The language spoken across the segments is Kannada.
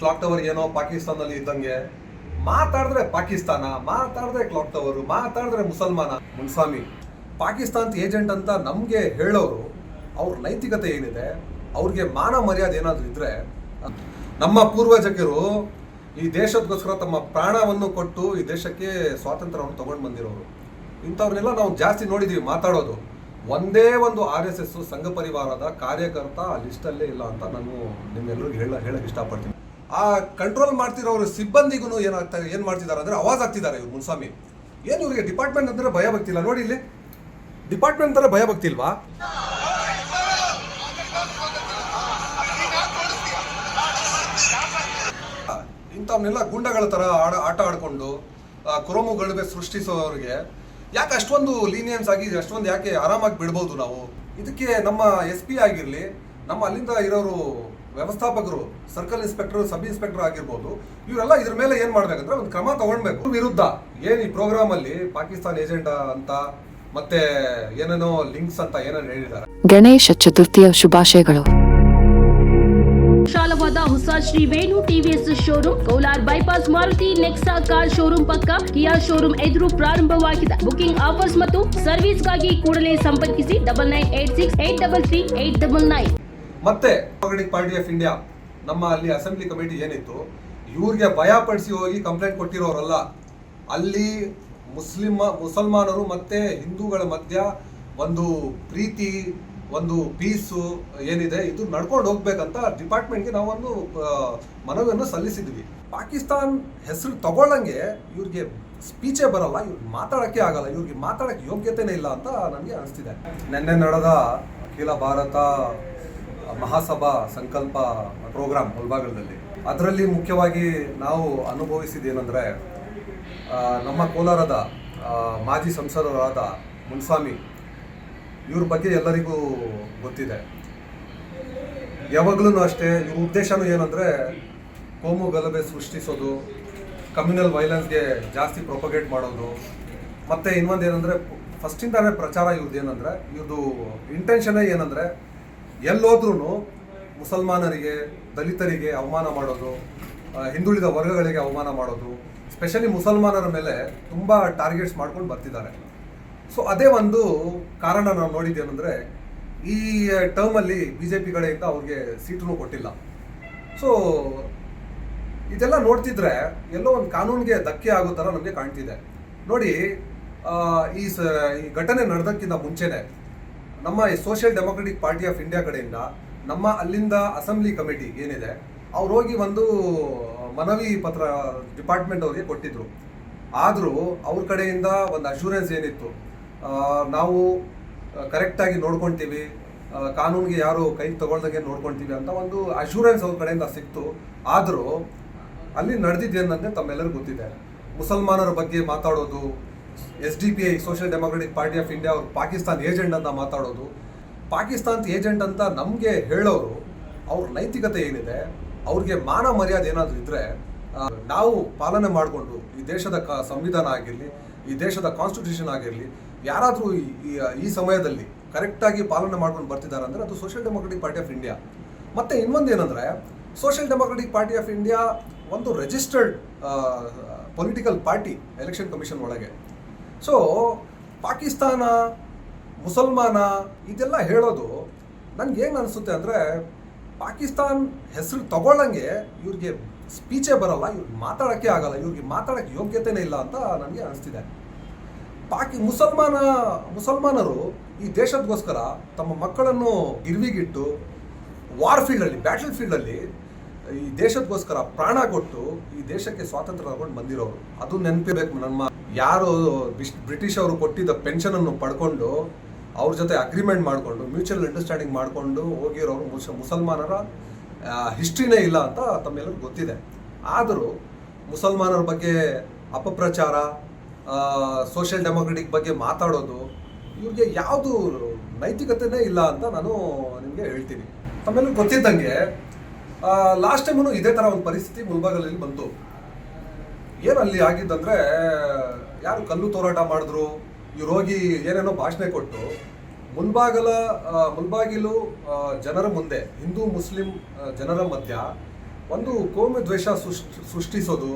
ಕ್ಲಾಕ್ ಟವರ್ ಏನೋ ಪಾಕಿಸ್ತಾನದಲ್ಲಿ ಇದ್ದಂಗೆ ಮಾತಾಡಿದ್ರೆ ಪಾಕಿಸ್ತಾನ ಮಾತಾಡಿದ್ರೆ ಕ್ಲಾಕ್ ಟವರ್ ಮಾತಾಡಿದ್ರೆ ಮುಸಲ್ಮಾನ. ಮುನ್ಸ್ವಾಮಿ ಪಾಕಿಸ್ತಾನ್ ಏಜೆಂಟ್ ಅಂತ ನಮಗೆ ಹೇಳೋರು ಅವ್ರ ನೈತಿಕತೆ ಏನಿದೆ ಅವ್ರಿಗೆ ಮಾನ ಮರ್ಯಾದೆ ಏನಾದರೂ ಇದ್ರೆ ನಮ್ಮ ಪೂರ್ವಜಕರು ಈ ದೇಶಕ್ಕೋಸ್ಕರ ತಮ್ಮ ಪ್ರಾಣವನ್ನು ಕೊಟ್ಟು ಈ ದೇಶಕ್ಕೆ ಸ್ವಾತಂತ್ರ್ಯವನ್ನು ತಗೊಂಡು ಬಂದಿರೋರು. ಇಂಥವ್ರನ್ನೆಲ್ಲ ನಾವು ಜಾಸ್ತಿ ನೋಡಿದೀವಿ ಮಾತಾಡೋದು. ಒಂದೇ ಒಂದು ಆರ್ ಎಸ್ ಎಸ್ ಸಂಘ ಪರಿವಾರದ ಕಾರ್ಯಕರ್ತ ಆ ಲಿಸ್ಟಲ್ಲೇ ಇಲ್ಲ ಅಂತ ನಾನು ನಿಮ್ಮೆಲ್ಲರಿಗೂ ಹೇಳ ಹೇಳಕ್ಕೆ ಇಷ್ಟಪಡ್ತೀನಿ. ಆ ಕಂಟ್ರೋಲ್ ಮಾಡ್ತಿರೋರು ಸಿಬ್ಬಂದಿಗೂ ಏನಾಗ್ತಾರೆ ಏನು ಮಾಡ್ತಿದ್ದಾರೆ ಅಂದ್ರೆ ಅವಾಜ್ ಆಗ್ತಿದ್ದಾರೆ ಇವ್ರು ಮುನ್ಸ್ವಾಮಿ ಏನು ಇವರಿಗೆ ಡಿಪಾರ್ಟ್ಮೆಂಟ್ ಅಂದರೆ ಭಯ ಭಕ್ತಿಲ್ಲ ನೋಡಿ ಇಲ್ಲಿ. ಡಿಪಾರ್ಟ್ಮೆಂಟ್ ಅಂದ್ರೆ ಭಯ ಭಕ್ತಿಲ್ವಾ ಇಂಥವನ್ನೆಲ್ಲ ಗುಂಡಗಳ ತರ ಆಡ ಆಟ ಆಡಿಕೊಂಡು ಆ, ಕುರುಮು ಗಲಭೆ ಸೃಷ್ಟಿಸೋರಿಗೆ ಯಾಕೆ ಅಷ್ಟೊಂದು ಲೀನಿಯನ್ಸ್ ಆಗಿ ಅಷ್ಟೊಂದು ಯಾಕೆ ಆರಾಮಾಗಿ ಬಿಡ್ಬೋದು ನಾವು? ಇದಕ್ಕೆ ನಮ್ಮ ಎಸ್ ಪಿ ಆಗಿರಲಿ ನಮ್ಮ ಅಲ್ಲಿಂದ ಇರೋರು ವ್ಯವಸ್ಥಾಪಕರು ಸರ್ಕಲ್ ಇನ್ಸ್ಪೆಕ್ಟರ್ ಸಬ್ ಇನ್ಸ್ಪೆಕ್ಟರ್ ಆಗಿರ್ಬೋದು ಇವರೆಲ್ಲ ಇದ್ರ ಮೇಲೆ ಏನ್ ಮಾಡ್ಬೇಕಂದ್ರೆ ಒಂದು ಕ್ರಮ ತಗೊಳ್ಬೇಕು ವಿರುದ್ಧ ಏನ್ ಈ ಪ್ರೋಗ್ರಾಮ್ ಅಲ್ಲಿ ಪಾಕಿಸ್ತಾನ್ ಏಜೆಂಟ್ ಅಂತ ಮತ್ತೆ ಏನೇನೋ ಲಿಂಕ್ಸ್ ಅಂತ ಏನೇನು ಹೇಳಿದ್ದಾರೆ? ಗಣೇಶ ಚತುರ್ಥಿಯ ಶುಭಾಶಯಗಳು. ವಿಶಾಲವಾದ ಹೊಸ Shri Venu TVS showroom Kolar bypass Maruti Nexa car showroom ಪಕ್ಕ ಕಿಯಾ ಶೋರೂಮ್ ಎದುರು ಪ್ರಾರಂಭವಾಗಿದೆ. ಬುಕಿಂಗ್ ಆಫರ್ಸ್ ಮತ್ತು ಸರ್ವಿಸ್ಗಾಗಿ ಕೂಡಲೇ ಸಂಪರ್ಕಿಸಿ double nine eight six eight double three eight double nine ಮತ್ತೆ ಡೆಮಾಕ್ರೆಟಿಕ್ ಪಾರ್ಟಿ ಆಫ್ ಇಂಡಿಯಾ ನಮ್ಮ ಅಲ್ಲಿ ಅಸೆಂಬ್ಲಿ ಕಮಿಟಿ ಏನಿತ್ತು, ಇವ್ರಿಗೆ ಭಯಪಡಿಸಿ ಹೋಗಿ ಕಂಪ್ಲೇಂಟ್ ಕೊಟ್ಟಿರೋರಲ್ಲ, ಅಲ್ಲಿ ಮುಸ್ಲಿಮ, ಮುಸಲ್ಮಾನರು ಮತ್ತೆ ಹಿಂದೂಗಳ ಮಧ್ಯ ಒಂದು ಪ್ರೀತಿ, ಒಂದು ಪೀಸು ಏನಿದೆ, ಇದು ನಡ್ಕೊಂಡು ಹೋಗ್ಬೇಕಂತ ಡಿಪಾರ್ಟ್ಮೆಂಟ್ಗೆ ನಾವೊಂದು ಮನವಿಯನ್ನು ಸಲ್ಲಿಸಿದ್ವಿ. ಪಾಕಿಸ್ತಾನ್ ಹೆಸರು ತಗೊಳ್ಳಂಗೆ ಇವ್ರಿಗೆ ಸ್ಪೀಚೇ ಬರಲ್ಲ ಇವ್ರಿಗೆ ಮಾತಾಡೋಕ್ಕೆ ಆಗಲ್ಲ, ಇವ್ರಿಗೆ ಮಾತಾಡಕ್ಕೆ ಯೋಗ್ಯತೆನೇ ಇಲ್ಲ ಅಂತ ನನಗೆ ಅನಿಸ್ತಿದೆ. ನಿನ್ನೆ ನಡೆದ ಅಖಿಲ ಭಾರತ ಮಹಾಸಭಾ ಸಂಕಲ್ಪ ಪ್ರೋಗ್ರಾಮ್ ಮುಲ್ಬಾಗಲದಲ್ಲಿ. ಅದರಲ್ಲಿ ಮುಖ್ಯವಾಗಿ ನಾವು ಅನುಭವಿಸಿದ್ದೇನೆಂದರೆ ನಮ್ಮ ಕೋಲಾರದ ಮಾಜಿ ಸಂಸದರಾದ ಮುನ್ಸ್ವಾಮಿ ಇವ್ರ ಬಗ್ಗೆ ಎಲ್ಲರಿಗೂ ಗೊತ್ತಿದೆ. ಯಾವಾಗಲೂ ಅಷ್ಟೇ ಇವ್ರ ಉದ್ದೇಶನೂ ಏನಂದರೆ, ಕೋಮು ಗಲಭೆ ಸೃಷ್ಟಿಸೋದು, ಕಮ್ಯುನಲ್ ವೈಲೆನ್ಸ್ಗೆ ಜಾಸ್ತಿ ಪ್ರೊಪಗೇಟ್ ಮಾಡೋದು. ಮತ್ತು ಇನ್ನೊಂದು ಏನಂದರೆ ಫಸ್ಟಿಂದಾನೇ ಪ್ರಚಾರ ಇವ್ರದ್ದು ಏನಂದರೆ ಇವ್ರದ್ದು ಇಂಟೆನ್ಷನೇ ಏನಂದರೆ ಎಲ್ಲೋದ್ರೂ ಮುಸಲ್ಮಾನರಿಗೆ, ದಲಿತರಿಗೆ ಅವಮಾನ ಮಾಡೋದು ಹಿಂದುಳಿದ ವರ್ಗಗಳಿಗೆ ಅವಮಾನ ಮಾಡೋದು ಸ್ಪೆಷಲಿ ಮುಸಲ್ಮಾನರ ಮೇಲೆ ತುಂಬ ಟಾರ್ಗೆಟ್ಸ್ ಮಾಡ್ಕೊಂಡು ಬರ್ತಿದ್ದಾರೆ. ಸೊ ಅದೇ ಒಂದು ಕಾರಣ ನಾವು ನೋಡಿದ್ದೇನೆಂದರೆ ಈ ಟರ್ಮಲ್ಲಿ ಬಿ ಜೆ ಪಿ ಕಡೆಯಿಂದ ಅವ್ರಿಗೆ ಸೀಟನ್ನು ಕೊಟ್ಟಿಲ್ಲ. ಸೊ ಇದೆಲ್ಲ ನೋಡ್ತಿದ್ರೆ ಎಲ್ಲೋ ಒಂದು ಕಾನೂನಿಗೆ ಧಕ್ಕೆ ಆಗೋ ಥರ ನಮಗೆ ಕಾಣ್ತಿದೆ. ನೋಡಿ ಈ ಸ, ಈ ಘಟನೆ ನಡೆದಕ್ಕಿಂತ ಮುಂಚೆನೆ ನಮ್ಮ social democratic party of India ಕಡೆಯಿಂದ ನಮ್ಮ ಅಲ್ಲಿಂದ ಅಸೆಂಬ್ಲಿ ಕಮಿಟಿ ಏನಿದೆ, ಅವ್ರು ಹೋಗಿ ಒಂದು ಮನವಿ ಪತ್ರ ಡಿಪಾರ್ಟ್ಮೆಂಟ್ ಅವರಿಗೆ ಕೊಟ್ಟಿದ್ರು. ಆದರೂ ಅವ್ರ ಕಡೆಯಿಂದ ಒಂದು ಅಶೂರೆನ್ಸ್ ಏನಿತ್ತು ನಾವು ಕರೆಕ್ಟಾಗಿ ನೋಡ್ಕೊಳ್ತೀವಿ ಕಾನೂನಿಗೆ ಯಾರು ಕೈ ತಗೊಳ್ದಂಗೆ ನೋಡ್ಕೊಳ್ತೀವಿ ಅಂತ ಒಂದು ಅಶೂರೆನ್ಸ್ ಅವ್ರ ಕಡೆಯಿಂದ ಸಿಕ್ತು. ಆದರೂ ಅಲ್ಲಿ ನಡೆದಿದ್ದೇನಂತೆ ತಮ್ಮೆಲ್ಲರಿಗೂ ಗೊತ್ತಿದೆ. ಮುಸಲ್ಮಾನರ ಬಗ್ಗೆ ಮಾತಾಡೋದು S D P I, social democratic party of India ಅವರು ಪಾಕಿಸ್ತಾನ್ ಏಜೆಂಟ್ ಅಂತ ಮಾತಾಡೋದು. ಪಾಕಿಸ್ತಾನ್ ಏಜೆಂಟ್ ಅಂತ ನಮಗೆ ಹೇಳೋರು ಅವ್ರ ನೈತಿಕತೆ ಏನಿದೆ, ಅವ್ರಿಗೆ ಮಾನ ಮರ್ಯಾದೆ ಏನಾದರೂ ಇದ್ರೆ ನಾವು ಪಾಲನೆ ಮಾಡಿಕೊಂಡು ಈ ದೇಶದ ಕ, ಸಂವಿಧಾನ ಆಗಿರಲಿ, ಈ ದೇಶದ ಕಾನ್ಸ್ಟಿಟ್ಯೂಷನ್ ಆಗಿರಲಿ, ಯಾರಾದರೂ ಈ ಸಮಯದಲ್ಲಿ ಕರೆಕ್ಟಾಗಿ ಪಾಲನೆ ಮಾಡ್ಕೊಂಡು ಬರ್ತಿದ್ದಾರೆ ಅಂದರೆ ಅದು social democratic party of India. ಮತ್ತು ಇನ್ನೊಂದು ಏನಂದರೆ, social democratic party of India ಒಂದು registered political party election commission ಒಳಗೆ. ಸೊ ಪಾಕಿಸ್ತಾನ, ಮುಸಲ್ಮಾನ ಇದೆಲ್ಲ ಹೇಳೋದು ನನಗೆ ಏನು ಅನಿಸುತ್ತೆ ಅಂದರೆ ಪಾಕಿಸ್ತಾನ್ ಹೆಸರು ತಗೊಳ್ಳಂಗೆ ಇವ್ರಿಗೆ ಸ್ಪೀಚೇ ಬರಲ್ಲ ಇವ್ರಿಗೆ ಮಾತಾಡೋಕ್ಕೆ ಆಗಲ್ಲ, ಇವ್ರಿಗೆ ಮಾತಾಡೋಕ್ಕೆ ಯೋಗ್ಯತೆನೇ ಇಲ್ಲ ಅಂತ ನನಗೆ ಅನಿಸ್ತಿದೆ. ಪಾಕಿ, ಮುಸಲ್ಮಾನ, ಮುಸಲ್ಮಾನರು ಈ ದೇಶದಗೋಸ್ಕರ ತಮ್ಮ ಮಕ್ಕಳನ್ನು ಇರ್ವಿಗಿಟ್ಟು ವಾರ್ ಫೀಲ್ಡಲ್ಲಿ ಬ್ಯಾಟಲ್ ಫೀಲ್ಡಲ್ಲಿ ಈ ದೇಶದಗೋಸ್ಕರ ಪ್ರಾಣ ಕೊಟ್ಟು ಈ ದೇಶಕ್ಕೆ ಸ್ವಾತಂತ್ರ್ಯ ತಗೊಂಡು ಬಂದಿರೋರು. ಅದು ನೆನಪಿರಬೇಕು ನಮ್ಮ ಯಾರು ಬ್ರಿಟಿಷ್ ಅವರು ಕೊಟ್ಟಿದ್ದ ಪೆನ್ಷನನ್ನು ಪಡ್ಕೊಂಡು ಅವ್ರ ಜೊತೆ ಅಗ್ರಿಮೆಂಟ್ ಮಾಡಿಕೊಂಡು ಮ್ಯೂಚುವಲ್ ಅಂಡರ್ಸ್ಟ್ಯಾಂಡಿಂಗ್ ಮಾಡಿಕೊಂಡು ಹೋಗಿರೋರು ಮುಸ್, ಮುಸಲ್ಮಾನರ ಹಿಸ್ಟ್ರಿನೇ ಇಲ್ಲ ಅಂತ ತಮ್ಮೆಲ್ಲರಿಗೂ ಗೊತ್ತಿದೆ. ಆದರೂ ಮುಸಲ್ಮಾನರ ಬಗ್ಗೆ ಅಪಪ್ರಚಾರ ಸೋಷಿಯಲ್ ಡೆಮೊಕ್ರೆಟಿಕ್ ಬಗ್ಗೆ ಮಾತಾಡೋದು, ಇವ್ರಿಗೆ ಯಾವುದು ನೈತಿಕತೆನೇ ಇಲ್ಲ ಅಂತ ನಾನು ನಿಮಗೆ ಹೇಳ್ತೀನಿ. ತಮ್ಮೆಲ್ಲ ಗೊತ್ತಿದ್ದಂಗೆ ಲಾಸ್ಟ್ ಟೈಮು ಇದೇ ಥರ ಒಂದು ಪರಿಸ್ಥಿತಿ ಮುಲ್ಬಾಗಲಲ್ಲಿ ಬಂತು. ಏನಲ್ಲಿ ಅಲ್ಲಿ ಆಗಿದ್ದಂದ್ರೆ ಯಾರು ಕಲ್ಲು ತೋರಾಟ ಮಾಡಿದ್ರು ಈ ರೋಗಿ ಏನೇನೋ ಭಾಷಣ ಕೊಟ್ಟು ಮುಲ್ಬಾಗಲ ಆ, ಮುಲ್ಬಾಗಿಲು ಜನರ ಮುಂದೆ ಹಿಂದೂ ಮುಸ್ಲಿಂ ಜನರ ಮಧ್ಯ ಒಂದು ಕೋಮು ದ್ವೇಷ ಸೃಷ್ಟಿ ಸೃಷ್ಟಿಸೋದು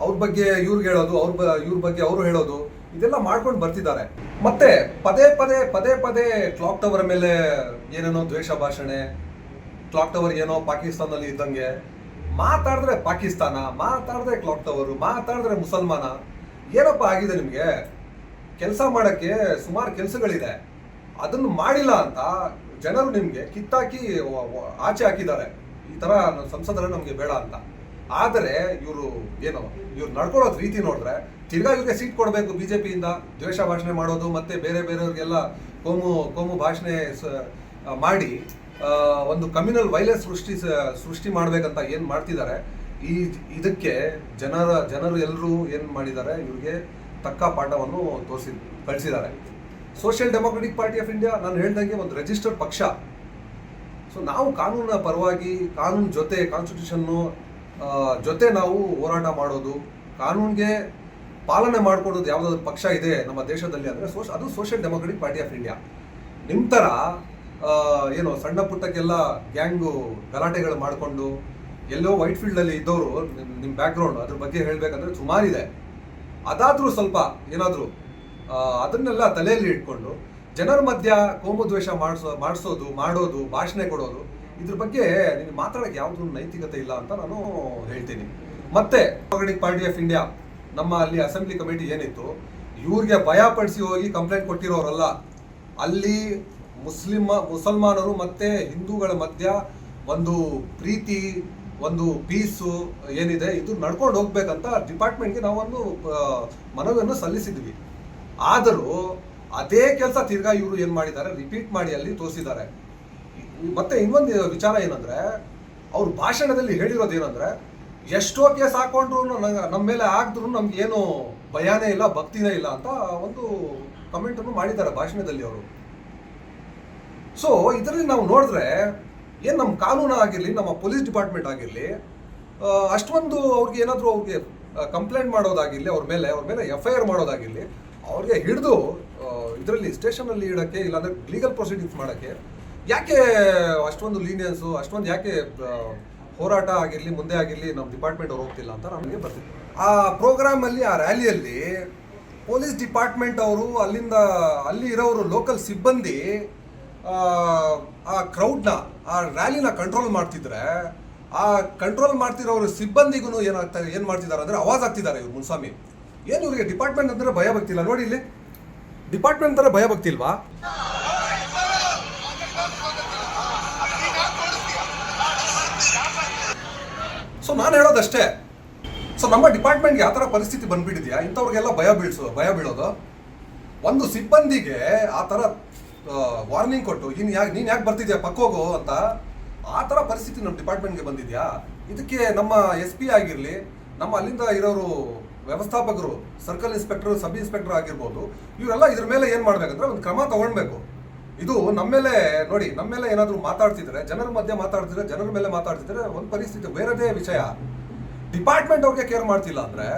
ಅವ್ರ ಬಗ್ಗೆ ಇವ್ರಿಗೆ ಹೇಳೋದು ಅವ್ರ ಬ ಇವ್ರ ಬಗ್ಗೆ ಅವರು ಹೇಳೋದು ಇದೆಲ್ಲ ಮಾಡ್ಕೊಂಡು ಬರ್ತಿದ್ದಾರೆ. ಮತ್ತೆ ಪದೇ ಪದೇ ಪದೇ ಪದೇ ಕ್ಲಾಕ್ ಟವರ್ ಮೇಲೆ ಏನೇನೋ ದ್ವೇಷ ಭಾಷಣೆ ಕ್ಲಾಕ್ ಟವರ್ ಏನೋ ಪಾಕಿಸ್ತಾನದಲ್ಲಿ ಇದ್ದಂಗೆ ಮಾತಾಡಿದ್ರೆ ಪಾಕಿಸ್ತಾನ ಮಾತಾಡಿದ್ರೆ ಕ್ಲಾಕ್ ಟವರು ಮಾತಾಡಿದ್ರೆ ಮುಸಲ್ಮಾನ ಏನಪ್ಪ ಆಗಿದೆ ನಿಮಗೆ? ಕೆಲಸ ಮಾಡೋಕ್ಕೆ ಸುಮಾರು ಕೆಲಸಗಳಿದೆ. ಅದನ್ನು ಮಾಡಿಲ್ಲ ಅಂತ ಜನರು ನಿಮಗೆ ಕಿತ್ತಾಕಿ ಆಚೆ ಹಾಕಿದ್ದಾರೆ. ಈ ಥರ ಸಂಸದರು ನಮಗೆ ಬೇಡ ಅಂತ. ಆದರೆ ಇವರು ಏನು, ಇವ್ರು ನಡ್ಕೊಳ್ಳೋದು ರೀತಿ ನೋಡಿದ್ರೆ ತಿರ್ಗಾ ಇವ್ರಿಗೆ ಸೀಟ್ ಕೊಡಬೇಕು ಬಿ ಜೆ ಪಿಯಿಂದ ದ್ವೇಷ ಭಾಷಣೆ ಮಾಡೋದು ಮತ್ತೆ ಬೇರೆ ಬೇರೆಯವ್ರಿಗೆಲ್ಲ ಕೋಮು ಕೋಮು ಭಾಷಣೆ ಮಾಡಿ ಒಂದು ಕಮ್ಯುನಲ್ ವೈಲೆನ್ಸ್ ಸೃಷ್ಟಿ ಸೃಷ್ಟಿ ಮಾಡಬೇಕಂತ ಏನು ಮಾಡ್ತಿದ್ದಾರೆ. ಈ ಇದಕ್ಕೆ ಜನರ, ಜನರು ಎಲ್ಲರೂ ಏನು ಮಾಡಿದ್ದಾರೆ, ಇವ್ರಿಗೆ ತಕ್ಕ ಪಾಠವನ್ನು ತೋರಿಸಿ, ಕಳಿಸಿದ್ದಾರೆ. Social democratic party of India ನಾನು ಹೇಳ್ದಂಗೆ ಒಂದು ರಿಜಿಸ್ಟರ್ಡ್ ಪಕ್ಷ. ಸೊ ನಾವು ಕಾನೂನಿನ ಪರವಾಗಿ, ಕಾನೂನು ಜೊತೆ ಕಾನ್ಸ್ಟಿಟ್ಯೂಷನ್ನು ಜೊತೆ ನಾವು ಹೋರಾಟ ಮಾಡೋದು, ಕಾನೂನಿಗೆ ಪಾಲನೆ ಮಾಡ್ಕೊಡೋದು ಯಾವುದಾದ್ರು ಪಕ್ಷ ಇದೆ ನಮ್ಮ ದೇಶದಲ್ಲಿ ಅಂದರೆ ಸೋಶ್ ಅದು social democratic party of India ನಿಮ್ಮ ಥರ ಏನು ಸಣ್ಣ ಪುಟ್ಟಕ್ಕೆಲ್ಲ ಗ್ಯಾಂಗು ಗಲಾಟೆಗಳು ಮಾಡಿಕೊಂಡು ಎಲ್ಲೋ ವೈಟ್ ಫೀಲ್ಡಲ್ಲಿ ಇದ್ದವರು ನಿಮ್ಮ ಬ್ಯಾಕ್ಗ್ರೌಂಡ್ ಅದ್ರ ಬಗ್ಗೆ ಹೇಳಬೇಕಂದ್ರೆ ಸುಮಾರಿದೆ. ಅದಾದರೂ ಸ್ವಲ್ಪ ಏನಾದರೂ ಅದನ್ನೆಲ್ಲ ತಲೆಯಲ್ಲಿ ಇಟ್ಕೊಂಡು ಜನರ ಮಧ್ಯ ಕೋಮು ದ್ವೇಷ ಮಾಡಿಸೋ, ಮಾಡಿಸೋದು, ಮಾಡೋದು, ಭಾಷಣೆ ಕೊಡೋದು, ಇದ್ರ ಬಗ್ಗೆ ನಿಮಗೆ ಮಾತಾಡೋಕ್ಕೆ ಯಾವುದೂ ನೈತಿಕತೆ ಇಲ್ಲ ಅಂತ ನಾನು ಹೇಳ್ತೀನಿ. ಮತ್ತೆ ಡೆಮೋಕ್ರೆಟಿಕ್ ಪಾರ್ಟಿ ಆಫ್ ಇಂಡಿಯಾ ನಮ್ಮ ಅಲ್ಲಿ ಅಸೆಂಬ್ಲಿ ಕಮಿಟಿ ಏನಿತ್ತು, ಇವ್ರಿಗೆ ಭಯ ಪಡಿಸಿ ಹೋಗಿ ಕಂಪ್ಲೇಂಟ್ ಕೊಟ್ಟಿರೋರಲ್ಲ, ಅಲ್ಲಿ ಮುಸ್ಲಿಂ ಮುಸಲ್ಮಾನರು ಮತ್ತೆ ಹಿಂದೂಗಳ ಮಧ್ಯ ಒಂದು ಪ್ರೀತಿ ಒಂದು ಪೀಸು ಏನಿದೆ, ಇದು ನಡ್ಕೊಂಡು ಹೋಗ್ಬೇಕಂತ ಡಿಪಾರ್ಟ್ಮೆಂಟ್ಗೆ ಒಂದು ಮನವಿಯನ್ನು ಸಲ್ಲಿಸಿದ್ವಿ. ಆದರೂ ಅದೇ ಕೆಲಸ ತಿರ್ಗಾ ಇವರು ಏನು ಮಾಡಿದ್ದಾರೆ ರಿಪೀಟ್ ಮಾಡಿ ಅಲ್ಲಿ ತೋರಿಸಿದ್ದಾರೆ. ಮತ್ತೆ ಇನ್ನೊಂದು ವಿಚಾರ ಏನಂದ್ರೆ, ಅವ್ರ ಭಾಷಣದಲ್ಲಿ ಹೇಳಿರೋದು ಏನಂದ್ರೆ, ಎಷ್ಟೋ ಕೇಸ್ ಹಾಕೊಂಡ್ರು ನಮ್ಮ ಮೇಲೆ ಹಾಕಿದ್ರು ನಮ್ಗೆ ಏನು ಭಯಾನೇ ಇಲ್ಲ, ಭಕ್ತಿನೇ ಇಲ್ಲ ಅಂತ ಒಂದು ಕಮೆಂಟ್ ಅನ್ನು ಮಾಡಿದ್ದಾರೆ ಭಾಷಣದಲ್ಲಿ ಅವರು. ಸೊ ಇದರಲ್ಲಿ ನಾವು ನೋಡಿದ್ರೆ ಏನು ನಮ್ಮ ಕಾನೂನು ಆಗಿರಲಿ, ನಮ್ಮ ಪೊಲೀಸ್ ಡಿಪಾರ್ಟ್ಮೆಂಟ್ ಆಗಿರಲಿ ಅಷ್ಟೊಂದು ಅವ್ರಿಗೆ ಏನಾದರೂ ಅವ್ರಿಗೆ ಕಂಪ್ಲೇಂಟ್ ಮಾಡೋದಾಗಿರಲಿ, ಅವ್ರ ಮೇಲೆ ಅವ್ರ ಮೇಲೆ ಎಫ್ ಐ ಆರ್ ಮಾಡೋದಾಗಿರಲಿ, ಅವ್ರಿಗೆ ಹಿಡಿದು ಇದರಲ್ಲಿ ಸ್ಟೇಷನಲ್ಲಿ ಇಡೋಕ್ಕೆ, ಇಲ್ಲಾಂದರೆ ಲೀಗಲ್ ಪ್ರೊಸೀಡಿಂಗ್ಸ್ ಮಾಡೋಕ್ಕೆ, ಯಾಕೆ ಅಷ್ಟೊಂದು ಲೀನಿಯನ್ಸು ಅಷ್ಟೊಂದು ಯಾಕೆ ಹೋರಾಟ ಆಗಿರಲಿ, ಮುಂದೆ ಆಗಿರಲಿ ನಮ್ಮ ಡಿಪಾರ್ಟ್ಮೆಂಟ್ ಅವ್ರು ಹೋಗ್ತಿಲ್ಲ ಅಂತ ನಮಗೆ ಬರ್ತಿತ್ತು ಆ ಪ್ರೋಗ್ರಾಮಲ್ಲಿ ಆ ರ್ಯಾಲಿಯಲ್ಲಿ ಪೊಲೀಸ್ ಡಿಪಾರ್ಟ್ಮೆಂಟ್ ಅವರು ಅಲ್ಲಿಂದ, ಅಲ್ಲಿ ಇರೋರು ಲೋಕಲ್ ಸಿಬ್ಬಂದಿ ಆ, ಕ್ರೌಡ್ನ ಆ ರ್ಯಾಲಿನ ಕಂಟ್ರೋಲ್ ಮಾಡ್ತಿದ್ರೆ ಆ ಕಂಟ್ರೋಲ್ ಮಾಡ್ತಿರೋರು ಸಿಬ್ಬಂದಿಗೂ ಏನಾಗ್ತಾರೆ ಏನು ಮಾಡ್ತಿದ್ದಾರೆ ಅಂದರೆ ಅವಾಜ್ ಆಗ್ತಿದ್ದಾರೆ ಇವ್ರು ಮುನ್ಸ್ವಾಮಿ. ಏನು ಇವರಿಗೆ ಡಿಪಾರ್ಟ್ಮೆಂಟ್ ಅಂದರೆ ಭಯ ಭಕ್ತಿಲ್ಲ ನೋಡಿ ಇಲ್ಲಿ. ಡಿಪಾರ್ಟ್ಮೆಂಟ್ ಅಂದ್ರೆ ಭಯ ಭಕ್ತಿಲ್ವಾ ಸೊ ನಾನು ಹೇಳೋದಷ್ಟೇ. ಸೊ ನಮ್ಮ ಡಿಪಾರ್ಟ್ಮೆಂಟ್ಗೆ ಆ ಥರ ಪರಿಸ್ಥಿತಿ ಬಂದ್ಬಿಟ್ಟಿದ್ಯಾ? ಇಂಥವ್ರಿಗೆಲ್ಲ ಭಯ ಬೀಳ್ಸೋ ಭಯ ಬೀಳೋದು. ಒಂದು ಸಿಬ್ಬಂದಿಗೆ ಆ ಥರ ವಾರ್ನಿಂಗ್ ಕೊಟ್ಟು ಇನ್ ಯಾಕೆ ನೀನು ಯಾಕೆ ಬರ್ತಿದ್ಯಾ? ಪಕ್ಕೋಗು ಅಂತ. ಆ ಥರ ಪರಿಸ್ಥಿತಿ ನಮ್ಮ ಡಿಪಾರ್ಟ್ಮೆಂಟ್ಗೆ ಬಂದಿದ್ಯಾ? ಇದಕ್ಕೆ ನಮ್ಮ ಎಸ್ ಪಿ ಆಗಿರಲಿ, ನಮ್ಮ ಅಲ್ಲಿಂದ ಇರೋರು ವ್ಯವಸ್ಥಾಪಕರು ಸರ್ಕಲ್ ಇನ್ಸ್ಪೆಕ್ಟರ್ ಸಬ್ ಇನ್ಸ್ಪೆಕ್ಟರ್ ಆಗಿರ್ಬೋದು, ಇವರೆಲ್ಲ ಇದ್ರ ಮೇಲೆ ಏನು ಮಾಡಬೇಕಂದ್ರೆ ಒಂದು ಕ್ರಮ ತಗೊಳ್ಬೇಕು. ಇದು ನಮ್ಮ ಮೇಲೆ, ನೋಡಿ, ನಮ್ಮ ಮೇಲೆ ಏನಾದರೂ ಮಾತಾಡ್ತಿದ್ರೆ, ಜನರ ಮಧ್ಯೆ ಮಾತಾಡ್ತಿದ್ರೆ, ಜನರ ಮೇಲೆ ಮಾತಾಡ್ತಿದ್ರೆ ಒಂದು ಪರಿಸ್ಥಿತಿ ಬೇರೆದೇ ವಿಷಯ. ಡಿಪಾರ್ಟ್ಮೆಂಟ್ ಅವ್ರಿಗೆ ಕೇರ್ ಮಾಡ್ತಿಲ್ಲ ಅಂದ್ರೆ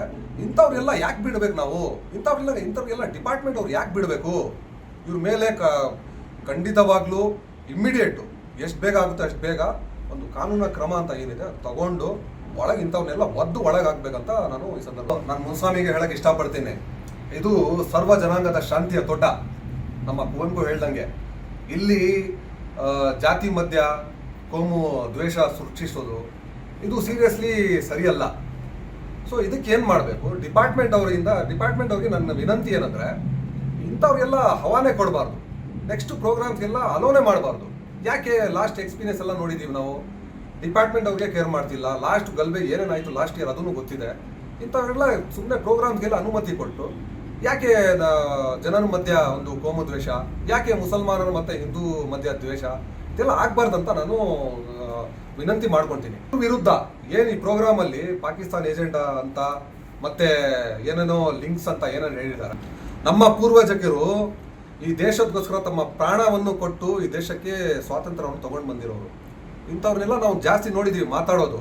ಇಂಥವ್ರೆಲ್ಲ ಯಾಕೆ ಬಿಡ್ಬೇಕು ನಾವು? ಇಂಥವ್ರೆಲ್ಲ ಇಂಥವ್ರಿಗೆಲ್ಲ ಡಿಪಾರ್ಟ್ಮೆಂಟ್ ಅವ್ರು ಯಾಕೆ ಬಿಡಬೇಕು? ಇವ್ರ ಮೇಲೆ ಕ ಖಂಡಿತವಾಗ್ಲೂ ಇಮ್ಮಿಡಿಯೇಟು ಎಷ್ಟು ಬೇಗ ಆಗುತ್ತೆ ಅಷ್ಟು ಬೇಗ ಒಂದು ಕಾನೂನ ಕ್ರಮ ಅಂತ ಏನಿದೆ ತಗೊಂಡು ಒಳಗೆ ಇಂಥವನ್ನೆಲ್ಲ ಒದ್ದು ಒಳಗಾಗಬೇಕಂತ ನಾನು ಈ ಸಂದರ್ಭ ನಾನು ಮುನ್ಸ್ವಾಮಿಗೆ ಹೇಳಕ್ಕೆ ಇಷ್ಟಪಡ್ತೀನಿ. ಇದು ಸರ್ವ ಜನಾಂಗದ ಶಾಂತಿಯ ತೋಟ. ನಮ್ಮ ಕುವೆಂಪು ಹೇಳ್ದಂಗೆ. ಇಲ್ಲಿ ಜಾತಿ ಮಧ್ಯ, ಕೋಮು, ದ್ವೇಷ ಸೃಷ್ಟಿಸೋದು, ಇದು ಸೀರಿಯಸ್ಲಿ ಸರಿಯಲ್ಲ. ಸೊ ಇದಕ್ಕೆ ಏನು ಮಾಡಬೇಕು? ಡಿಪಾರ್ಟ್ಮೆಂಟ್ ಅವರಿಂದ ಡಿಪಾರ್ಟ್ಮೆಂಟ್ ಅವ್ರಿಗೆ ನನ್ನ ವಿನಂತಿ ಏನಂದ್ರೆ ಇಂಥವ್ರಿಗೆಲ್ಲ ಹವಾನೆ ಕೊಡಬಾರ್ದು. ನೆಕ್ಸ್ಟ್ ಪ್ರೋಗ್ರಾಮ್ಸ್ಗೆಲ್ಲ ಅಲೋನೆ ಮಾಡಬಾರ್ದು. ಯಾಕೆ ಲಾಸ್ಟ್ ಎಕ್ಸ್ಪೀರಿಯನ್ಸ್ ಎಲ್ಲ ನೋಡಿದ್ದೀವಿ ನಾವು? ಡಿಪಾರ್ಟ್ಮೆಂಟ್ ಅವ್ರಿಗೆ ಕೇರ್ ಮಾಡ್ತಿಲ್ಲ. ಲಾಸ್ಟ್ ಗಲ್ಬೆ ಏನೇನಾಯಿತು ಲಾಸ್ಟ್ ಇಯರ್ ಅದನ್ನು ಗೊತ್ತಿದೆ. ಇಂಥವೆಲ್ಲ ಸುಮ್ಮನೆ ಪ್ರೋಗ್ರಾಮ್ಸ್ಗೆಲ್ಲ ಅನುಮತಿ ಕೊಟ್ಟು, ಯಾಕೆ ಜನರ ಮಧ್ಯ ಒಂದು ಕೋಮು ದ್ವೇಷ? ಯಾಕೆ ಮುಸಲ್ಮಾನರು ಮತ್ತು ಹಿಂದೂ ಮಧ್ಯ ದ್ವೇಷ? ಇದೆಲ್ಲ ಆಗ್ಬಾರ್ದಂತ ನಾನು ವಿನಂತಿ ಮಾಡ್ಕೊತೀನಿ ವಿರುದ್ಧ ಏನು ಈ ಪ್ರೋಗ್ರಾಮಲ್ಲಿ ಪಾಕಿಸ್ತಾನ್ ಏಜೆಂಡಾ ಅಂತ, ಮತ್ತೆ ಏನೇನೋ ಲಿಂಕ್ಸ್ ಅಂತ ಏನೇನು ಹೇಳಿದ್ದಾರೆ. ನಮ್ಮ ಪೂರ್ವಜಕರು ಈ ದೇಶಕ್ಕೋಸ್ಕರ ತಮ್ಮ ಪ್ರಾಣವನ್ನು ಕೊಟ್ಟು ಈ ದೇಶಕ್ಕೆ ಸ್ವಾತಂತ್ರ್ಯವನ್ನು ತಗೊಂಡು ಬಂದಿರೋರು. ಇಂಥವ್ರನ್ನೆಲ್ಲ ನಾವು ಜಾಸ್ತಿ ನೋಡಿದೀವಿ, ಮಾತಾಡೋದು.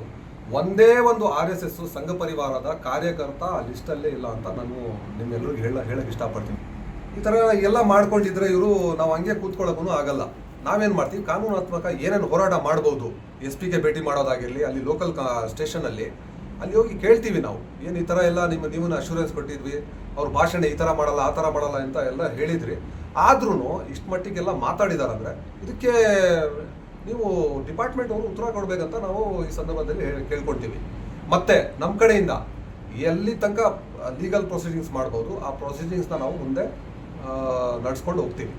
ಒಂದೇ ಒಂದು ಆರ್ ಎಸ್ ಎಸ್ ಸಂಘ ಪರಿವಾರದ ಕಾರ್ಯಕರ್ತ ಆ ಲಿಸ್ಟಲ್ಲೇ ಇಲ್ಲ ಅಂತ ನಾನು ನಿಮ್ಮೆಲ್ಲರಿಗೂ ಹೇಳ ಹೇಳಕ್ಕೆ ಇಷ್ಟಪಡ್ತೀನಿ. ಈ ಥರ ಎಲ್ಲ ಮಾಡ್ಕೊಂಡಿದ್ರೆ ಇವರು ನಾವು ಹಂಗೆ ಕೂತ್ಕೊಳ್ಳೋಕ್ಕೂ ಆಗಲ್ಲ. ನಾವೇನು ಮಾಡ್ತೀವಿ? ಕಾನೂನಾತ್ಮಕ ಏನೇನು ಹೋರಾಟ ಮಾಡ್ಬೋದು? ಎಸ್ ಪಿಗೆ ಭೇಟಿ ಮಾಡೋದಾಗಿರಲಿ, ಅಲ್ಲಿ ಲೋಕಲ್ ಕಾ ಸ್ಟೇಷನಲ್ಲಿ ಅಲ್ಲಿ ಹೋಗಿ ಕೇಳ್ತೀವಿ ನಾವು. ಏನು ಈ ಥರ ಎಲ್ಲ ನಿಮ್ಮ ನೀವನ್ನ ಅಶ್ಯೂರೆನ್ಸ್ ಕೊಟ್ಟಿದ್ವಿ, ಅವ್ರ ಭಾಷಣ ಈ ಥರ ಮಾಡಲ್ಲ, ಆ ಥರ ಮಾಡಲ್ಲ ಅಂತ ಎಲ್ಲ ಹೇಳಿದ್ರಿ. ಆದ್ರೂ ಇಷ್ಟು ಮಟ್ಟಿಗೆಲ್ಲ ಮಾತಾಡಿದಾರಂದ್ರೆ ಇದಕ್ಕೆ ನೀವು ಡಿಪಾರ್ಟ್ಮೆಂಟ್ ಅವರು ಉತ್ತರ ಕೊಡಬೇಕಂತ ನಾವು ಈ ಸಂದರ್ಭದಲ್ಲಿ ಕೇಳ್ಕೊಳ್ತೀವಿ. ಮತ್ತೆ ನಮ್ಮ ಕಡೆಯಿಂದ ಎಲ್ಲಿ ತನಕ ಲೀಗಲ್ ಪ್ರೊಸೀಡಿಂಗ್ಸ್ ಮಾಡ್ಬೋದು, ಆ ಪ್ರೊಸೀಡಿಂಗ್ಸ್ನ ನಾವು ಮುಂದೆ ನಡೆಸ್ಕೊಂಡು ಹೋಗ್ತೀವಿ.